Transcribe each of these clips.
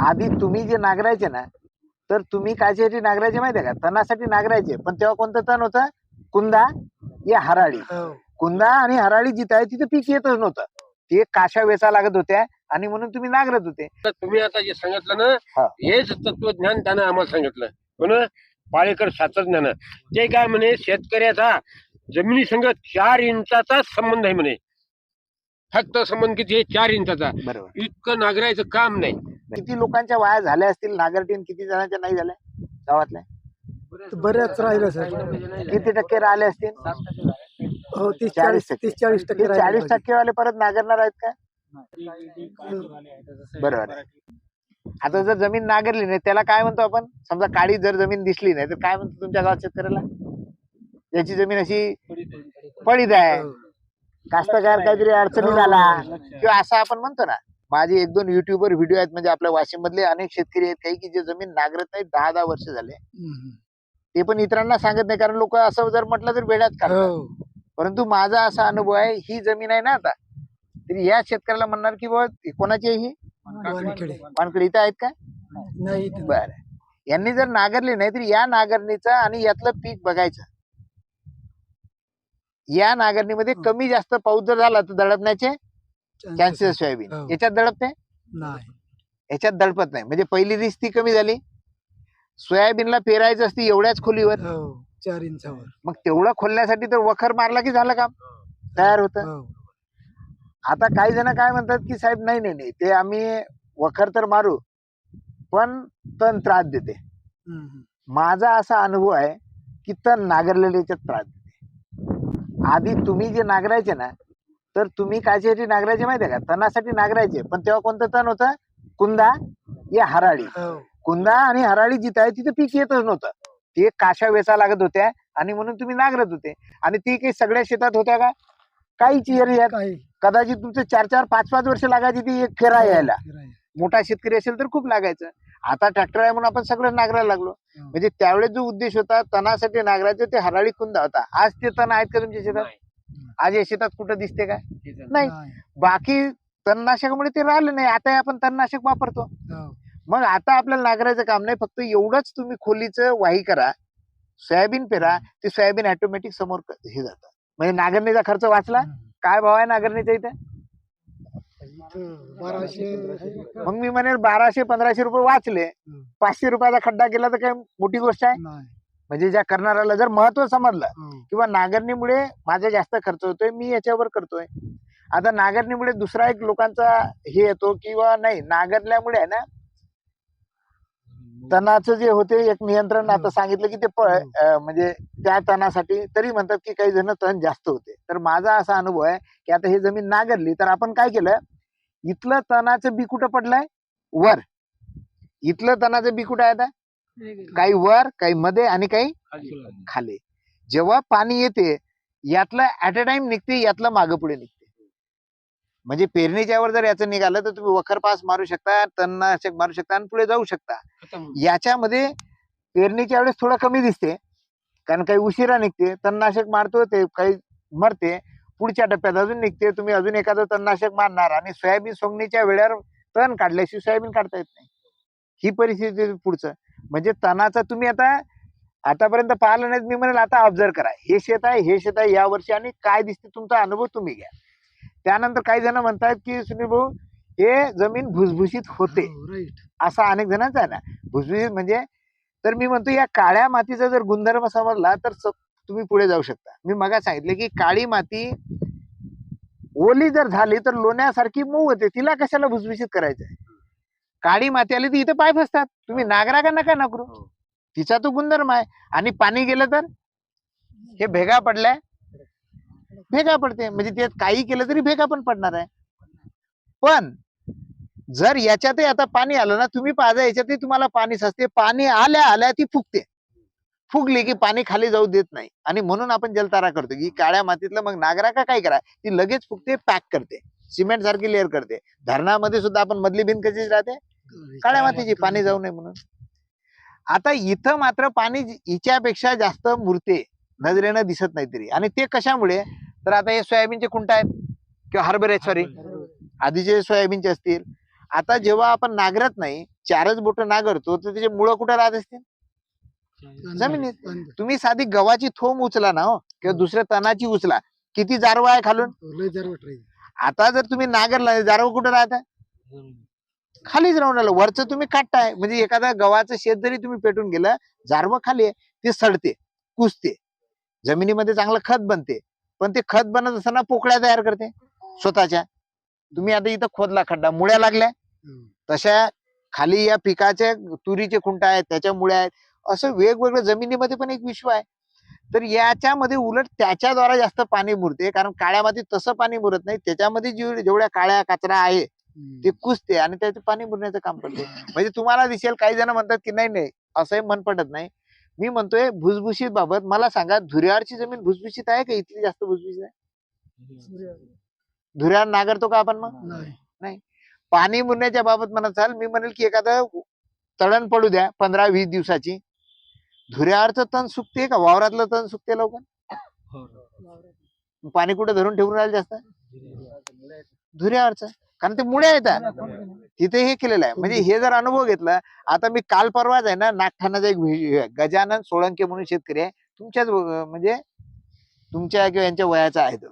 आधी तुम्ही जे नांगरायचे ना तर तुम्ही कायच्यासाठी नांगरायचे माहितीये का? तणासाठी नांगरायचे. पण तेव्हा कोणतं तण होतं? कुंदा या हराळी. हो. कुंदा आणि हराळी जिथं आहे तिथे पीक येतच नव्हतं. ते काशा वेचा लागत होत्या आणि म्हणून तुम्ही नांगरत होते. तुम्ही आता जे सांगितलं ना हा. हेच तत्वज्ञान त्यानं आम्हाला सांगितलं. कोण पाळेकर शास्त्रज्ञानं ते काय म्हणे शेतकऱ्याचा जमिनी संग चार इंचाचा संबंध आहे म्हणे. फक्त संबंध किती चार इंचाचा. इतकं नागरायचं काम नाही. किती लोकांच्या वाया झाल्या असतील नागरटीन किती जणांच्या नाही झाल्या? गावातल्या? बऱ्याच राहिलं सर. किती टक्के राहिले असतील? हो तीस चाळीस टक्के. तीस चाळीस टक्के हे चाळीस पाहिजे. टक्केवाले परत नागरणार आहेत का? बरोबर. आता जर जमीन नागरली नाही त्याला काय म्हणतो आपण? समजा काळी जर जमीन दिसली नाही तर काय म्हणतो तुमच्या गावात शेतकऱ्याला? याची जमीन अशी पडीत आहे हो. कास्तकार काहीतरी अडचणी हो. झाला किंवा असं आपण म्हणतो ना माझे एक दोन युट्यूबवर व्हिडिओ आहेत म्हणजे आपल्या वाशिम मधले अनेक शेतकरी आहेत काही की जे जमीन नागरत नाही दहा दहा वर्ष झाले. ते पण इतरांना सांगत नाही कारण लोक असं जर म्हटलं तर वेड्यात काढतात. हो. परंतु माझा असा अनुभव आहे ही जमीन आहे ना आता तरी या शेतकऱ्याला म्हणणार की बाबा कोणाची आहे ही? वानकडे इथं आहेत का? नाही. बर. यांनी जर नांगरली नाही तर या नांगरणीचा आणि यातलं पीक बघायचं. या नांगरणीमध्ये कमी जास्त पाऊस जर झाला तर दडपण्याचे? Chances soybean. हो. याच्यात दडपते नाही? याच्यात दडपत नाही. म्हणजे पहिली रिस ती कमी झाली. सोयाबीनला पेरायचं असते एवढ्याच खोलीवर. हो चार इंचावर. मग तेवढं खोलण्यासाठी तर वखर मारला की झालं काम? तयार होतं. हो. आता काही जण काय म्हणतात की साहेब नाही नाही नाही. ते आम्ही वखर तर मारू पण तण त्रास देते. हम्म. माझा असा अनुभव आहे की तण नागरलेले याच्यात त्रास देते. आधी तुम्ही जे नागरायचे ना तर तुम्ही कायच्यासाठी नागरायचे माहितीये का? तणासाठी नागरायचे पण तेव्हा कोणतं तण होतं? कुंदा या हराळी. हो. कुंदा आणि हराळी जिथं आहे तिथे पीक येतच नव्हतं. ते काशा वेचा लागत होत्या आणि म्हणून तुम्ही नागरत होते. आणि ती काही सगळ्या शेतात होत्या का? काहीच एरियात कदाचित तुमचं चार चार पाच पाच वर्ष लागायची ती एक फेरा यायला. राहिलं. मोठा शेतकरी असेल तर खूप लागायचं. आता ट्रॅक्टर आहे म्हणून आपण सगळं नागरायला लागलो. हो. म्हणजे त्यावेळेस जो उद्देश होता तणासाठी नागरायचं ते हराळी कुंदा होता. आज ते तण आहेत का तुमच्या शेतात? आज या शेतात कुठं दिसते का नाही. बाकी तणनाशकामुळे ते राहिलं नाही. आता आपण तणनाशक वापरतो. हो. मग आता आपल्याला नागरायचं काम नाही. फक्त एवढंच तुम्ही खोलीचं वाही करा सोयाबीन पेरा ते सोयाबीन ऑटोमॅटिक समोर हे जातं. म्हणजे नागरणीचा खर्च वाचला. काय भाव आहे नागरणीचा इथे? मग मी म्हणेल बाराशे पंधराशे रुपये वाचले. पाचशे रुपयाचा खड्डा केला तर काय मोठी गोष्ट आहे? नाही. म्हणजे ज्या करणाऱ्याला जर महत्त्व समजलं. किंवा नांगरणीमुळे माझा जास्त खर्च होतोय मी याच्यावर करतोय. आता नांगरणीमुळे दुसरा एक लोकांचा हे येतो किंवा नाही नांगरल्यामुळे आहे ना तणाचं जे होते एक नियंत्रण आता सांगितलं की ते म्हणजे त्या तणासाठी तरी म्हणतात की काही जण तण जास्त होते. तर माझा असा अनुभव आहे की आता हे जमीन नांगरली तर आपण काय केलं इथलं तणाचं बी कुठं पडलंय? वर. इथलं तणाचं बी कुठं आहे आता? काही वर काही मध्ये आणि काही खाली. जेव्हा पाणी येते यातलं ऍट अ टाइम निघते यातलं मागं पुढे निघते. म्हणजे पेरणीच्या वर जर याचं निघालं तर तुम्ही वखर पास मारू शकता तणनाशक मारू शकता आणि पुढे जाऊ शकता. याच्यामध्ये पेरणीच्या वेळेस थोडं कमी दिसते कारण काही उशिरा निघते तणनाशक मारतो ते काही मरते पुढच्या टप्प्यात अजून निघते तुम्ही अजून एखादं तणनाशक मारणार आणि सोयाबीन सोंगणीच्या वेळेवर तण काढल्याशिवाय सोयाबीन काढता येत नाही. ही परिस्थिती पुढचं. म्हणजे तणाचा तुम्ही आता आतापर्यंत पाहिलं नाही मी म्हणेल आता ऑब्झर्व करा. हे शेत आहे हे शेत आहे या वर्षी आणि काय दिसते तुमचा अनुभव तुम्ही घ्या. त्यानंतर काही जण म्हणतात की सुनील भाऊ हे जमीन भुसभुशीत होते. हो, असा अनेक जणांचा आहे ना. भुसभुशीत म्हणजे तर मी म्हणतो या काळ्या मातीचा जर गुणधर्म समजला तर तुम्ही पुढे जाऊ शकता. मी मगा सांगितलं की काळी माती ओली जर झाली तर लोण्यासारखी मऊ होते. तिला कशाला भुसभुशीत करायचं आहे काळी माती आली तर इथं पाय फसतात. तुम्ही नागरा का नका नागरू? तिचा तो गुणधर्म आहे. आणि पाणी गेलं तर? हे भेगा पडलाय. भेगा पडते. म्हणजे त्यात काही केलं तरी भेगा पण पडणार आहे. पण जर याच्यातही आता पाणी आलं ना तुम्ही पाजा याच्यातही तुम्हाला पाणी साचते. पाणी आल्या आल्या ती फुगते. फुगली की पाणी खाली जाऊ देत नाही. आणि म्हणून आपण जलतारा करतो की काळ्या मातीतलं मग नागरा का काय करा? ती लगेच फुगते पॅक करते. सिमेंट सारखी लेअर करते. धरणामध्ये सुद्धा आपण मधली भिंत कशी राहते? काळ्या मातीची पाणी जाऊ नये म्हणून. आता इथं मात्र पाणी हिच्यापेक्षा जास्त मुरते नजरेनं दिसत नाही तरी. आणि ते कशामुळे? तर आता हे सोयाबीनचे कुंट आहेत किंवा हरभरे सॉरी आधीचे सोयाबीनचे असतील आता जेव्हा आपण नांगरत नाही चारच बोट नांगरतो तर त्याचे मुळं कुठे राहत असतील? जमिनीत. तुम्ही साधी गव्हाची थोम उचला ना हो किंवा दुसऱ्या तणाची उचला. किती जारवा आहे खालून? आता जर तुम्ही नांगरला जारव कुठं राहता? खालीच राहून राहिलं. वरचं तुम्ही काटताय म्हणजे एखादा गव्हाचं शेत जरी तुम्ही पेटून गेलं जारव खाली आहे ते सडते कुसते जमिनीमध्ये चांगलं खत बनते. पण ते खत बनत असताना पोकळ्या तयार करते स्वतःच्या. तुम्ही आता इथं खोदला खड्डा मुळ्या लागल्या. तशा खाली या पिकाच्या तुरीचे खुंट आहेत त्याच्या मुळ्या आहेत. असं वेगवेगळं जमिनीमध्ये पण एक विश्व आहे. तर याच्यामध्ये उलट त्याच्याद्वारा जास्त पाणी मुरते कारण काळ्या मातीत तसं पाणी मुरत नाही. त्याच्यामध्ये जेव- जेवढ्या काळ्या कचरा आहे. ते कुसते आणि त्याचे पाणी मुरण्याचं काम करते. म्हणजे तुम्हाला दिसेल काही जण म्हणतात की नाही नाही असंही मन पडत नाही. मी म्हणतोय भुसभुशीत बाबत मला सांगा धुऱ्यावरची जमीन भुसभुशीत आहे का इथली जास्त भुसभुशीत आहे? धुऱ्यावर नागरतो का आपण मग? नाही. पाणी मुरण्याच्या बाबत म्हणत असाल मी म्हणेल की एखादं तळण पडू द्या पंधरा वीस दिवसाची. धुऱ्यावरचं तण सुकते का? वावरातलं तण सुकते लवकर? पाणी कुठे धरून ठेवून राहिलं जास्त? धुऱ्यावरचं. कारण ते मुळे येतात. तिथे हे केलेलं आहे. म्हणजे हे जर अनुभव घेतला आता मी काल परवाच आहे ना नागठाण्याचा एक व्हिडिओ आहे गजानन सोळंके म्हणून शेतकरी आहे. तुमच्याच म्हणजे तुमच्या किंवा यांच्या वयाचा आहे तो.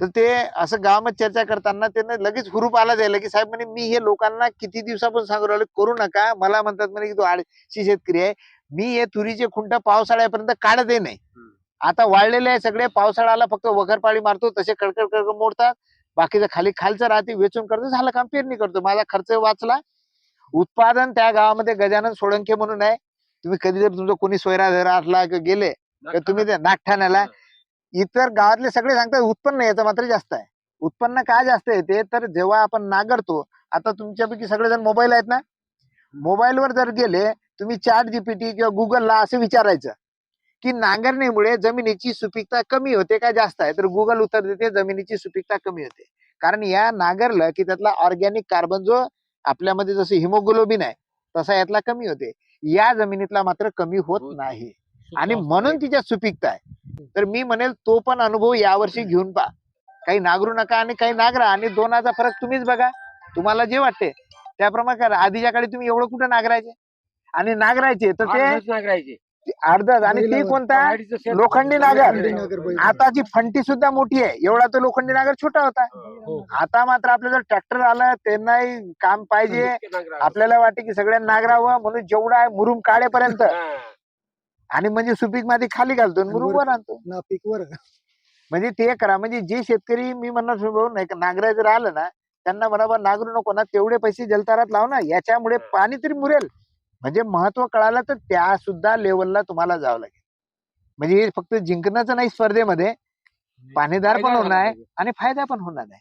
तर ते असं गावामध्ये चर्चा करताना त्यानं लगेच हुरूप आला जायला की साहेब म्हणे मी हे लोकांना किती दिवसापासून सांगू राहिलो करू नका. मला म्हणतात म्हणे की तू आळशी शेतकरी आहे. मी हे तुरीचे खुंट पावसाळ्यापर्यंत काढतही नाही. आता वाळलेले आहे सगळे पावसाळ्याला फक्त वगरपाळी मारतो तसे कडकड कडकड मोडतात. बाकीचं खाली खालचं राहते वेचून करतो झालं काम पेरणी करतो. माझा खर्च वाचला. उत्पादन त्या गावामध्ये गजानन सोळंके म्हणून आहे. तुम्ही कधी जर तुमचं कोणी सोयरा धरा असला किंवा गेले तर तुम्ही ते नागठाण्याला इतर गावातले सगळे सांगतात उत्पन्न याचं मात्र जास्त आहे. उत्पन्न का जास्त येते तर जेव्हा आपण नांगरतो आता तुमच्यापैकी सगळेजण मोबाईल आहेत ना? मोबाईलवर जर गेले तुम्ही चॅट जीपीटी किंवा गुगलला असं विचारायचं की नांगरणीमुळे जमिनीची सुपीकता कमी होते का जास्त आहे? तर गुगल उत्तर देते जमिनीची सुपीकता कमी होते. कारण या नांगरलं की त्यातला ऑर्गॅनिक कार्बन जो आपल्यामध्ये जसं हिमोग्लोबिन आहे तसा यातला कमी होते. या जमिनीतला मात्र कमी होत नाही. आणि म्हणून तिच्या सुपीकता आहे. तर मी म्हणेल तो पण अनुभव यावर्षी घेऊन पहा. काही नागरू नका आणि काही नागरा आणि दोनाचा फरक तुम्हीच बघा. तुम्हाला जे वाटते. त्याप्रमाणे करा. आधीच्या काळी तुम्ही एवढं कुठं नागरायचे? आणि नागरायचे तर ते नागरायचे. अर्धच आणि ते. कोणता? लोखंडी नागर. लोखंडी नागर बैल. आताची फंटी सुद्धा मोठी आहे. एवढा तो लोखंडी नागर छोटा होता. हो. आता मात्र आपलं जर ट्रॅक्टर आलं त्यांनाही काम पाहिजे. आपल्याला वाटते की सगळ्यांना नागरावं म्हणून जेवढा आहे मुरुम काढेपर्यंत. आणि म्हणजे सुपीक माती खाली घालतो आणि मुरुम वर आणतो. ना पीक वर. म्हणजे ते करा. म्हणजे जे शेतकरी मी म्हणणार भाऊ नाही का नांगराय जर आलं ना त्यांना म्हणा नांगरू नको ना तेवढे पैसे जलतारात लाव ना. याच्यामुळे पाणी तरी मुरेल. म्हणजे महत्त्व कळालं तर त्या सुद्धा लेवलला तुम्हाला जावं लागेल. म्हणजे हे फक्त जिंकण्याचं नाही स्पर्धेमध्ये पाणीदार पण होणार आहे आणि फायदा पण होणार आहे.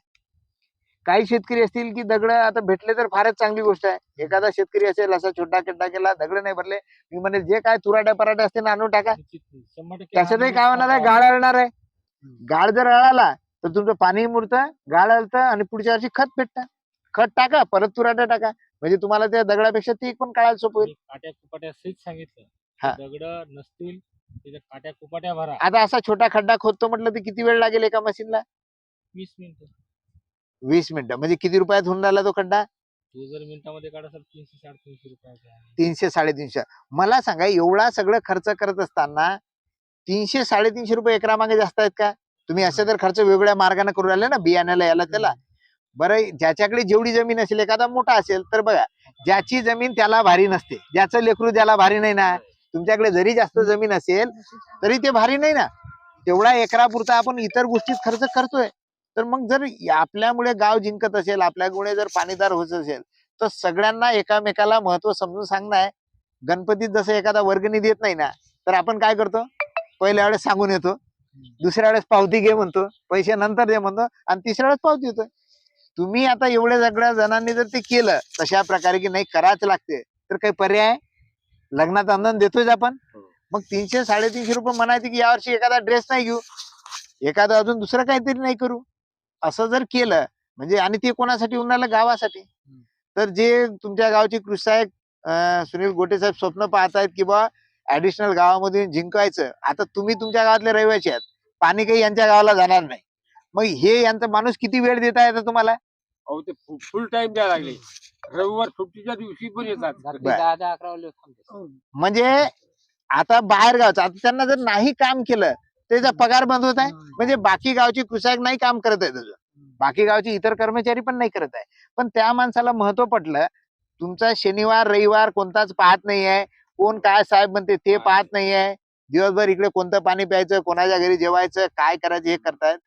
काही शेतकरी असतील की दगड आता भेटले तर फारच चांगली गोष्ट आहे. एखादा शेतकरी असेल असा छोटा खड्डा केला दगड नाही भरले मी म्हणेल जे काय तुराट्या पराठे असते ना आणून टाका. त्याच्यातही काय होणार आहे? गाळ अळणार आहे. गाळ जर अळाला तर तुमचं पाणी मुरतं गाळ अळतं आणि पुढच्या वर्षी खत भेटतं. खत टाका परत तुराट्या टाका. म्हणजे तुम्हाला त्या दगडापेक्षा ती पण काळायला सोपं होईल. काट्या कुपाट्या सांगितलं. दगड नसतील त्याच्या काट्या कुपाट्या भरा. आता असा छोटा खड्डा खोदतो म्हटलं तर किती वेळ लागेल एका मशीनला? वीस मिनिटं. वीस मिनिटं. म्हणजे किती रुपयात होऊन राहिला तो खड्डा? तो जर मिनिटामध्ये काढा सर तीनशे साडेतीनशे रुपयाचा आहे. तीनशे साडेतीनशे. मला सांगा एवढा सगळं खर्च करत असताना तीनशे साडेतीनशे रुपये एकरा मागे जास्त आहेत का? तुम्ही असे तर खर्च वेगवेगळ्या मार्गाने करू राहिले ना बियाण्याला याला त्याला. बरं ज्याच्याकडे जेवढी जमीन असेल एखादा मोठा असेल तर बघा ज्याची जमीन त्याला भारी नसते. ज्याचं लेकरू त्याला भारी नाही ना. तुमच्याकडे जरी जास्त जमीन असेल तरी ते भारी नाही ना. तेवढा एकरापुरता आपण इतर गोष्टीत खर्च करतोय. तर मग जर आपल्यामुळे गाव जिंकत असेल आपल्यामुळे जर पाणीदार होत असेल तर सगळ्यांना एकामेकाला महत्त्व समजून सांगणं आहे. गणपतीत जसं एखादा वर्गणी देत नाही ना तर आपण काय करतो? पहिल्या वेळेस सांगून येतो. दुसऱ्या वेळेस पावती घे म्हणतो. पैसे नंतर दे म्हणतो. आणि तिसऱ्या वेळेस पावती येतोय तुम्ही आता एवढ्या सगळ्या जणांनी जर ते केलं तशा प्रकारे की नाही करावंच लागते तर काही पर्याय? लग्नात अंदन देतोय आपण. हो. मग तीनशे साडेतीनशे रुपये म्हणायचे की यावर्षी एखादा ड्रेस नाही घेऊ. एखादं अजून दुसरं काहीतरी नाही करू. असं जर केलं म्हणजे आणि ते कोणासाठी उन्हाळ्या गावासाठी. तर जे तुमच्या गावचे कृषी साहेब सुनील गोटे साहेब स्वप्न पाहतायत की बा ऍडिशनल गावामधून जिंकायचं. आता तुम्ही तुमच्या गावातले रहिवासी आहात. पाणी काही यांच्या गावाला जाणार नाही. मग हे यांचा माणूस किती वेळ देत आता तुम्हाला? अहो ते फुल टाइम द्यायला लागले. रविवार सुट्टीच्या दिवशी पण येतात. रात्री बर. दहा दहा अकरा वाजले थांबते. म्हणजे आता बाहेर गावचं आता त्यांना जर नाही काम केलं त्याचा पगार बंद होत आहे म्हणजे बाकी गावची कुशाक नाही काम करत आहे त्याचं. बाकी गावचे इतर कर्मचारी पण नाही करत आहे. पण त्या माणसाला महत्त्व पटलं तुमचा शनिवार रविवार कोणताच पाहत नाही आहे कोण काय साहेब म्हणते ते पाहत नाही आहे दिवसभर इकडे कोणतं पाणी प्यायचं कोणाच्या घरी जेवायचं काय करायचं हे करतायत.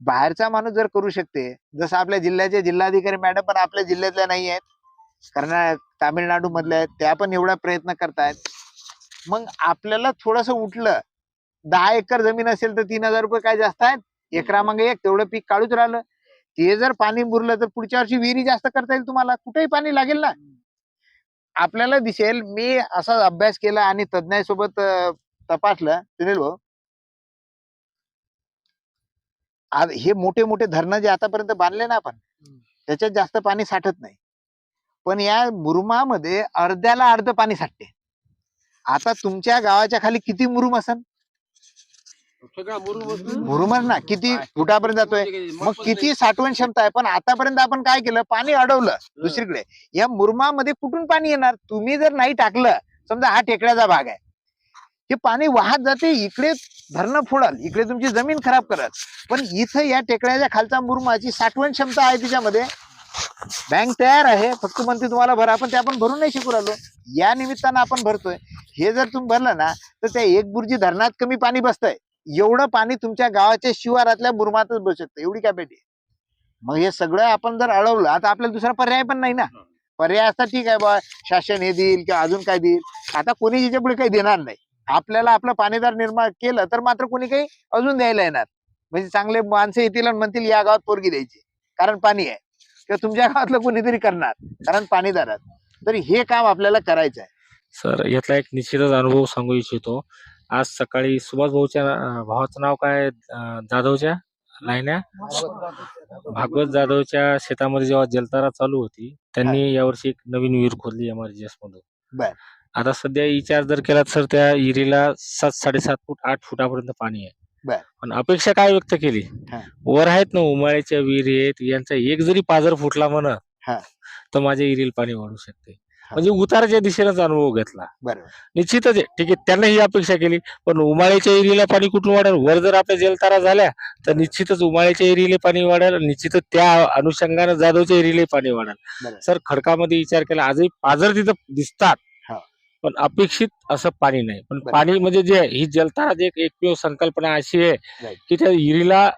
बाहेरचा माणूस जर करू शकते जसं आपल्या जिल्ह्याचे जिल्हाधिकारी मॅडम पण आपल्या जिल्ह्यातल्या नाही आहेत कर्ना तामिळनाडू मधल्या आहेत त्या पण एवढा प्रयत्न करतायत. मग आपल्याला थोडस उठलं दहा एकर जमीन असेल तर तीन हजार रुपये काय जास्त आहेत? एकरा एक तेवढं पीक काढूच राहिलं. ते जर पाणी मुरलं तर पुढच्या वर्षी विहिरी जास्त करता येईल तुम्हाला? कुठेही पाणी लागेल ना? आपल्याला दिसेल मी असा अभ्यास केला आणि तज्ञांसोबत तपासलं सुनील भाऊ आज हे मोठे मोठे धरणं जे आतापर्यंत बांधले ना आपण त्याच्यात जास्त पाणी साठत नाही. पण या मुरुमामध्ये अर्ध्याला अर्ध पाणी साठते. आता तुमच्या गावाच्या खाली किती मुरुम असन? मुरुम मुरुमच ना किती फुटापर्यंत जातोय? मग किती साठवण क्षमता आहे? पण आतापर्यंत आपण काय केलं? पाणी अडवलं दुसरीकडे. या मुरमामध्ये कुठून पाणी येणार? तुम्ही जर नाही टाकलं समजा हा टेकड्याचा भाग आहे. हे पाणी वाहत जाते इकडे धरणं फोडाल इकडे तुमची जमीन खराब करत पण इथं या टेकड्याच्या खालचा मुरमाची साठवण क्षमता आहे तिच्यामध्ये. बँक तयार आहे फक्त म्हणते तुम्हाला भरा पण ते आपण भरून नाही शिकू राहिलो. या निमित्तानं आपण भरतोय. हे जर तुम्ही भरलं ना तर त्या एक बुर्जी धरणात कमी पाणी बसतंय. एवढं पाणी तुमच्या गावाच्या शिवारातल्या बुरमातच बसू शकतं. एवढी कॅपॅसिटी मग हे सगळं आपण जर अडवलं आता आपल्याला दुसरा पर्याय पण नाही ना. पर्याय असता ठीक आहे बा शासन हे देईल किंवा अजून काय देईल. आता कोणी याच्यापुढे काही देणार नाही. आपल्याला आपलं पाणीदार निर्माण केलं तर मात्र कोणी काही अजून द्यायला येणार. म्हणजे चांगले माणसं येतील आणि म्हणतील या गावात पोरगी द्यायची. कारण पाणी आहे. किंवा तुमच्या गावातलं कोणीतरी करणार कारण पाणीदारात तर हे काम आपल्याला करायचं आहे. सर यातला एक निश्चितच अनुभव सांगू इच्छितो. आज सकाळी सुभाष भाऊच्या भावाचं नाव काय? जाधवच्या लाईन्या? भागवत जाधवच्या शेतामध्ये जेव्हा जलतारा चालू होती त्यांनी यावर्षी एक नवीन विहीर खोदली एमआरजीएस मधून. आता सध्या विचार जर केला तर त्या विहिरीला सात साडेसात फूट आठ फुटापर्यंत पाणी आहे बर. पण अपेक्षा काय व्यक्त केली हा. वर आहेत ना उमाळ्याच्या विहिरी आहेत यांचा एक जरी पाजर फुटला म्हणा हा. तर माझ्या विहिरीला पाणी वाढू शकते म्हणजे उताराच्या दिशेनेच अनुभव घेतला बरोबर निश्चितच आहे ठीक आहे त्यांनी ही अपेक्षा केली पण उमाळ्याच्या एरियाला पाणी कुठून वाढेल वर जर आपल्या जलतारा झाल्या तर निश्चितच उमाळ्याच्या एरियाला पाणी वाढेल निश्चितच त्या अनुषंगाने जाधवच्या एरियाला पाणी वाढेल बरोबर. सर खडकामध्ये विचार केला आजही पाझर तिथं दिसतात. पण अपेक्षित असं पाणी नाही. पण. पाणी म्हणजे जे आहे, ही जलतारा जी एक एकमेव संकल्पना अशी आहे. की त्या विहिरीला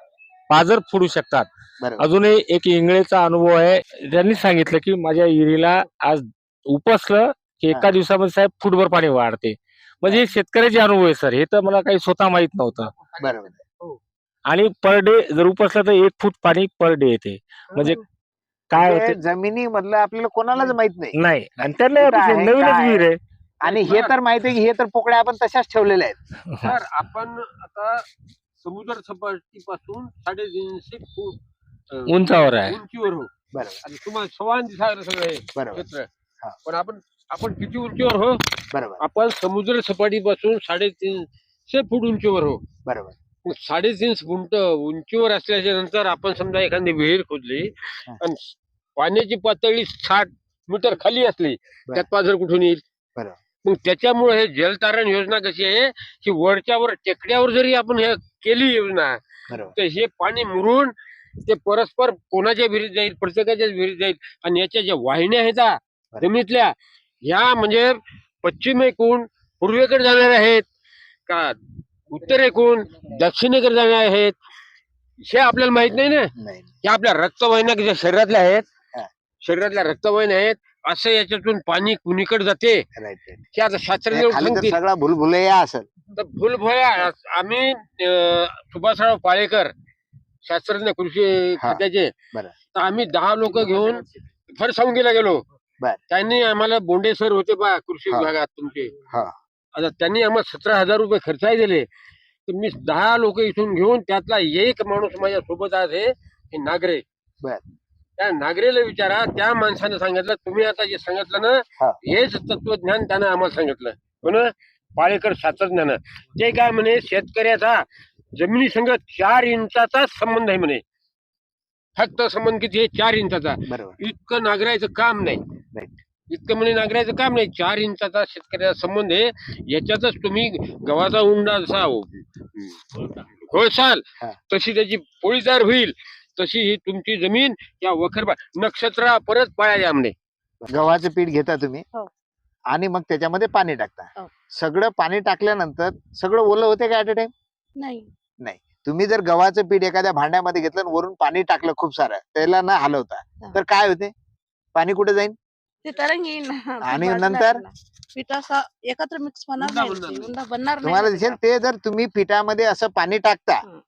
पाझर फोडू शकतात. अजूनही एक इंगळेचा अनुभव आहे. त्यांनी सांगितलं की माझ्या विहिरीला आज उपसलं की एका हा. दिवसामध्ये साहेब फुटभर पाणी वाढते. म्हणजे हे शेतकऱ्याचे अनुभव आहे सर. हे तर मला काही स्वतः माहीत नव्हतं. बरोबर. आणि पर डे जर उपसलं तर एक फूट पाणी पर डे येते. म्हणजे काय म्हणजे होते? जमिनी मधलं आपल्याला कोणालाच माहीत नाही. नाही. आणि त्यांना नवीनच? विहीर आहे. आणि हे तर माहिती आहे की हे तर पोकळ्या आपण तशाच ठेवलेल्या आहेत. तर आपण आता समुद्र सपाटीपासून साडेतीनशे फूट अं, उंचावर आहे. उंचीवर हो. बरोबर. आणि तुम्हाला सवान दिसायला सगळं हे बरोबर. क्षेत्र. हा. पण आपण आपण किती उंचीवर हो? बरोबर. आपण समुद्र सपाटीपासून साडेतीनशे फूट उंचीवर हो. बरोबर. मग साडेतीन फूट उंचीवर असल्याच्या नंतर आपण समजा एखादी विहीर खोदली हा. आणि पाण्याची पातळी साठ मीटर खाली असली त्यात पाझर कुठून येईल? बरोबर. मग त्याच्यामुळे हे जलतारण योजना कशी आहे की वरच्या वर टेकड्यावर जरी आपण हे केली योजना तर हे पाणी मुरून ते परस्पर कोणाच्या विहिरीत जाईल प्रत्येकाच्याच विहिरीत जाईल आणि याच्या ज्या वाहिन्या आहेत हा. जमिनीतल्या ह्या म्हणजे पश्चिमेकडून पूर्वेकडे जाणाऱ्या आहेत का उत्तरेकडून दक्षिणेकडे जाणाऱ्या आहेत हे आपल्याला माहीत नाही ना या आपल्या रक्तवाहिन्या शरीरातल्या आहेत हा. शरीरातल्या रक्तवाहिन्या आहेत असं याच्यातून पाणी कुणीकडे जाते राईट राईट आता शास्त्रज्ञ खाली तर सांगतील सगळा भुलभुलैया असेल तर भूलभया आम्ही अं, सुभाषराव पाळेकर शास्त्रज्ञ कृषी हा. खात्याचे बरं. तर आम्ही दहा लोक घेऊन फरसावंगीला गेलो बर. त्यांनी आम्हाला बोंडे सर होते बा कृषी हा. विभागात तुमचे हा. आता त्यांनी आम्हाला सतरा हजार रुपये खर्चाही दिले तर मी दहा लोक इथून घेऊन त्यातला एक माणूस माझ्या सोबत आहे हे नागरे बर. त्या नागरेला विचारा त्या माणसाने सांगितलं तुम्ही आता जे सांगितलं ना हा. हेच तत्वज्ञान त्यानं आम्हाला सांगितलं. पण पाळेकर शास्त्रज्ञानं ते काय म्हणे शेतकऱ्याचा जमिनी संघ चार इंचाचा संबंध आहे म्हणे. फक्त संबंध किती आहे? चार इंचाचा. बरोबर. इतकं नागरायचं काम नाही. इतकं म्हणजे नागरायचं काम नाही. चार इंचाचा शेतकऱ्याचा संबंध आहे. याच्यातच तुम्ही गव्हाचा उंडा जसा होळसाल हा. तशी त्याची पोळी तयार होईल. तशी ही तुमची जमीन या वखर नक्षत्रा परत पाळायला आमने गव्हाचं पीठ घेता तुम्ही हो. आणि मग त्याच्यामध्ये पाणी टाकता हो. सगळं पाणी टाकल्यानंतर सगळं ओलं होते का ऍट अ टाइम नाही तुम्ही जर गव्हाचं पीठ एखाद्या भांड्यामध्ये घेतलं आणि वरून पाणी टाकलं खूप सारं त्याला न हलवता हा. तर काय होते पाणी कुठे जाईल ते तरंग येईल आणि नंतर? पीठ असं एकत्र मिक्स होणार उंडा नाही बनणार ते. नाही. उंडा बनणार नाही तुम्हाला दिसेल. ते जर तुम्ही पिठामध्ये असं पाणी टाकता हं.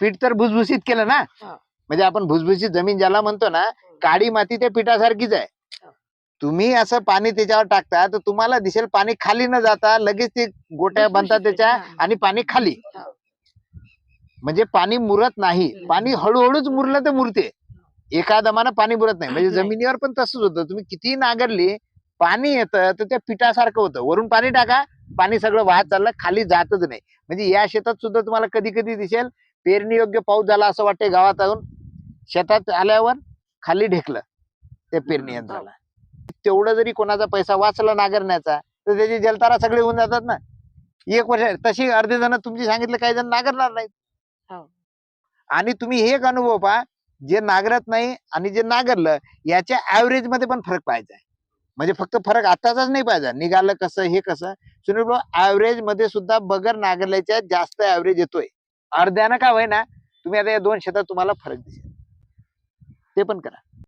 पीठ तर भुसभुशीत केलं ना हा. म्हणजे आपण भुसभुशीत जमीन ज्याला म्हणतो ना काळी माती त्या पिठासारखीच आहे. तुम्ही असं पाणी त्याच्यावर टाकता तर तुम्हाला दिसेल पाणी खाली न जाता लगेच ते गोट्या बनतात त्याच्या. आणि पाणी खाली. म्हणजे पाणी मुरत नाही. पाणी हळूहळूच मुरलं तर मुरते. एका दमानं पाणी मुरत नाही. म्हणजे. जमिनीवर पण तसंच होतं. तुम्ही कितीही नांगरली पाणी येतं तर त्या पिठासारखं होतं. वरून पाणी टाका पाणी सगळं वाहत चाललं खाली जातच नाही. म्हणजे या शेतात सुद्धा तुम्हाला कधी कधी दिसेल पेरणी योग्य पाऊस झाला असं वाटते गावात शेतात आल्यावर खाली ढेकलं ते पेरणी यंत्राला. तेवढं जरी कोणाचा पैसा वाचला नांगरण्याचा तर त्याचे जलतारा सगळे होऊन जातात ना. एक वर्ष तशी अर्धे जण तुमची सांगितलं काही जण नांगरणार नाहीत. हो. आणि तुम्ही हे एक अनुभव पहा जे नांगरत नाही आणि जे नांगरलं याच्या ऍव्हरेजमध्ये पण फरक पाहायचा आहे. म्हणजे फक्त फरक आताचाच नाही पाहिजे निघालं कसं हे कसं. सुनील भाऊ ऍव्हरेजमध्ये सुद्धा बगर नांगरल्याच्या जास्त ऍव्हरेज येतोय. अर्ध्यानं का होय ना तुम्ही आता या दोन शेतात तुम्हाला फरक दिसेल. ते पण करा.